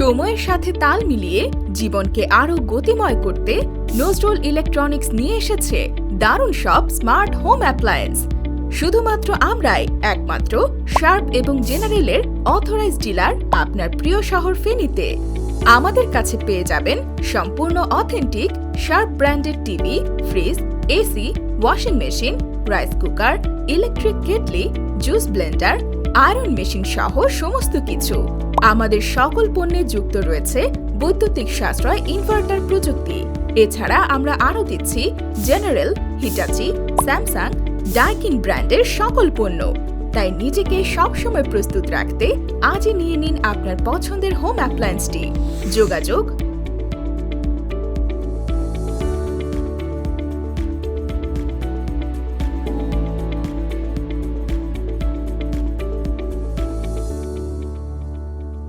সময়ের সাথে তাল মিলিয়ে জীবনকে আরও গতিময় করতে নজরুল ইলেকট্রনিক্স নিয়ে এসেছে দারুণ সব স্মার্ট হোম অ্যাপ্লায়েন্স। শুধুমাত্র আমরাই, একমাত্র শার্প এবং জেনারেলের অথরাইজ ডিলার আপনার প্রিয় শহর ফেনীতে। আমাদের কাছে পেয়ে যাবেন সম্পূর্ণ অথেন্টিক শার্প ব্র্যান্ডের TV, fridge, AC, washing machine, rice cooker, electric kettle, juice blender iron machine সহ সমস্ত কিছু। আমাদের সকল পণ্যে যুক্ত রয়েছে বৈদ্যুতিক সাশ্রয় ইনভার্টার প্রযুক্তি। এছাড়া আমরা আরও দিচ্ছি জেনারেল হিটাচি স্যামসাং ডাইকিন ব্র্যান্ডের সকল পণ্য। তাই নিজেকে সবসময় প্রস্তুত রাখতে আজই নিয়ে নিন আপনার পছন্দের হোম অ্যাপ্লায়েন্সটি যোগাযোগ